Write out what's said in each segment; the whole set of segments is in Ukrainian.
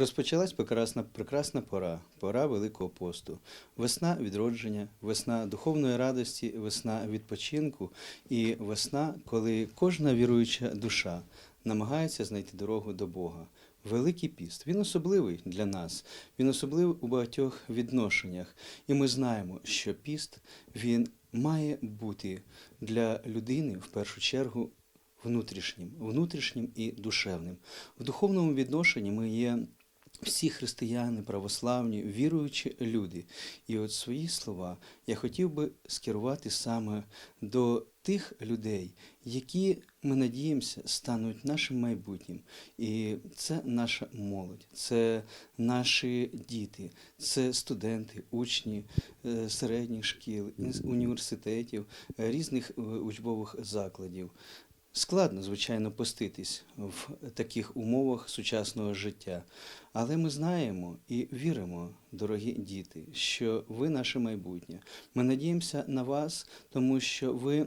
Розпочалась прекрасна, прекрасна пора, пора Великого посту. Весна відродження, весна духовної радості, весна відпочинку і весна, коли кожна віруюча душа намагається знайти дорогу до Бога. Великий піст. Він особливий для нас, він особливий у багатьох відношеннях. І ми знаємо, що піст він має бути для людини в першу чергу внутрішнім, внутрішнім і душевним. В духовному відношенні ми є всі християни, православні, віруючі люди. І от свої слова я хотів би скерувати саме до тих людей, які ми надіємося стануть нашим майбутнім. І це наша молодь, це наші діти, це студенти, учні е, середніх шкіл, університетів, різних е, учбових закладів. Складно, звичайно, поститись в таких умовах сучасного життя. Але ми знаємо і віримо, дорогі діти, що ви наше майбутнє. Ми надіємося на вас, тому що ви.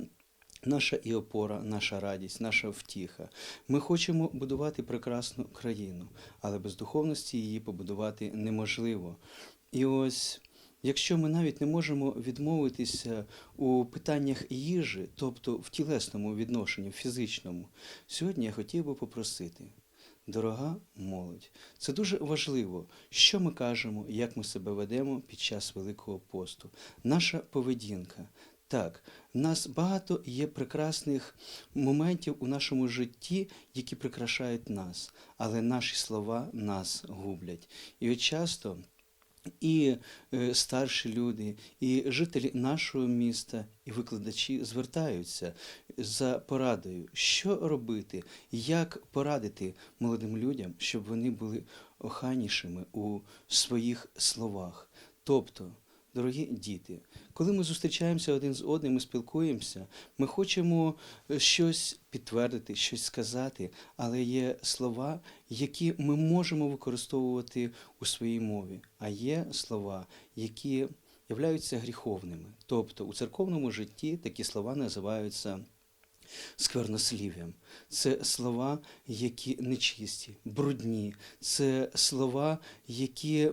Наша і опора, наша радість, наша втіха. Ми хочемо будувати прекрасну країну, але без духовності її побудувати неможливо. І ось Якщо ми навіть не можемо відмовитися у питаннях їжі, тобто в тілесному відношенні, в фізичному, сьогодні я хотів би попросити, дорога молодь, це дуже важливо, що ми кажемо, як ми себе ведемо під час Великого посту. Наша поведінка. Так, в нас багато є прекрасних моментів у нашому житті, які прикрашають нас, але наші слова нас гублять. І от часто і е, старші люди, і жителі нашого міста, і викладачі звертаються за порадою, що робити, як порадити молодим людям, щоб вони були охайнішими у своїх словах. Тобто, дорогі діти, коли ми зустрічаємося один з одним і спілкуємося, ми хочемо е, щось підтвердити, щось сказати, але є слова, які ми можемо використовувати у своїй мові, а є слова, які являються гріховними. Тобто у церковному житті такі слова називаються сквернослів'ям. Це слова, які нечисті, брудні, це слова, які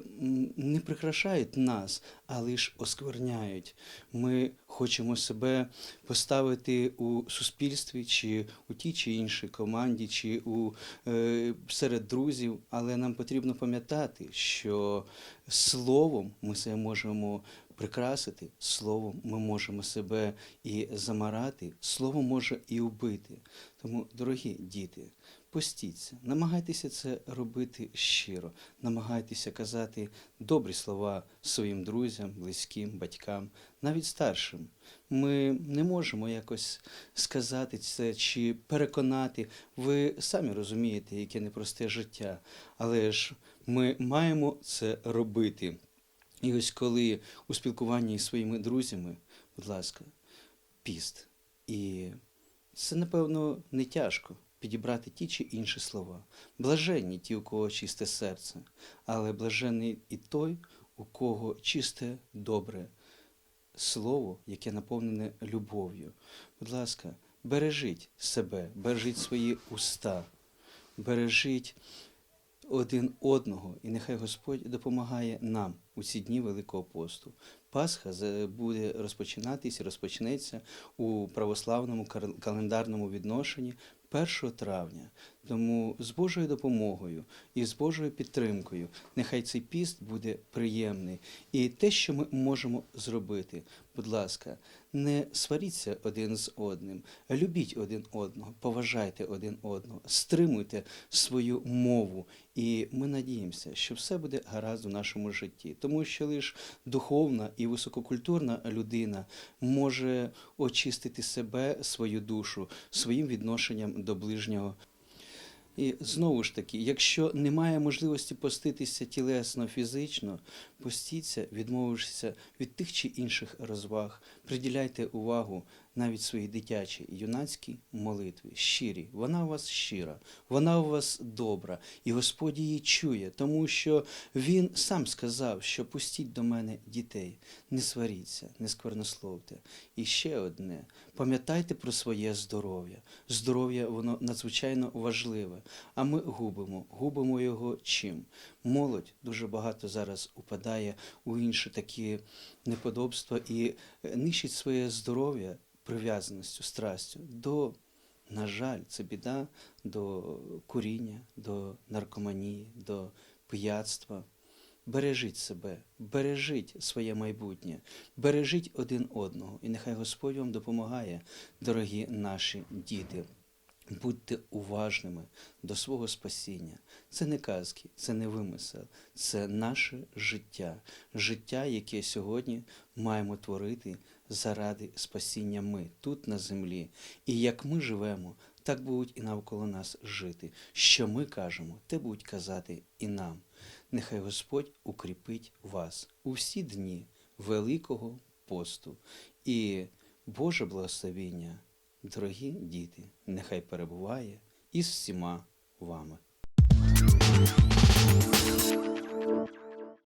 не прикрашають нас, а лише оскверняють. Ми хочемо себе поставити у суспільстві, чи у тій чи іншій команді, чи у, е, серед друзів, але нам потрібно пам'ятати, що словом ми себе можемо прикрасити, словом ми можемо себе і замарати, слово може і убити. Тому, дорогі діти, постіться, намагайтеся це робити щиро, намагайтеся казати добрі слова своїм друзям, близьким, батькам, навіть старшим. Ми не можемо якось сказати це чи переконати. Ви самі розумієте, яке непросте життя, але ж ми маємо це робити. І ось коли у спілкуванні з своїми друзями, будь ласка, піст. І це, напевно, не тяжко підібрати ті чи інші слова. Блаженні ті, у кого чисте серце, але блаженний і той, у кого чисте добре слово, яке наповнене любов'ю. Будь ласка, бережіть себе, бережіть свої уста, бережіть один одного, і нехай Господь допомагає нам у ці дні Великого посту. Пасха за- буде розпочинатись розпочнеться у православному календарному відношенні 1 травня. Тому з Божою допомогою і з Божою підтримкою нехай цей піст буде приємний. І те, що ми можемо зробити, будь ласка, не сваріться один з одним, любіть один одного, поважайте один одного, стримуйте свою мову. І ми надіємося, що все буде гаразд у нашому житті, тому що лише духовна і висококультурна людина може очистити себе, свою душу своїм відношенням до ближнього. І знову ж таки, якщо немає можливості поститися тілесно, фізично, постіться, відмовившися від тих чи інших розваг, Приділяйте увагу навіть своїй дитячій юнацькій молитві. Щирі. Вона у вас щира, вона у вас добра, і Господь її чує, тому що Він сам сказав, що пустіть до мене дітей, не сваріться, не сквернословте. І ще одне: пам'ятайте про своє здоров'я. Здоров'я воно надзвичайно важливе. А ми губимо, губимо його чим? Молодь дуже багато зараз упадає у інші такі неподобства і нищить своє здоров'я прив'язаністю, страстю до, на жаль, це біда до куріння, до наркоманії, до пияцтва. Бережіть себе, бережіть своє майбутнє, бережіть один одного, і нехай Господь вам допомагає, дорогі наші діти. Будьте уважними до свого спасіння. Це не казки, це не вимисел, це наше життя, життя, яке сьогодні маємо творити заради спасіння ми тут на землі. І як ми живемо, так будуть і навколо нас жити. Що ми кажемо, те будуть казати і нам. Нехай Господь укріпить вас у всі дні Великого посту і Боже благословіння, дорогі діти, нехай перебуває із всіма вами.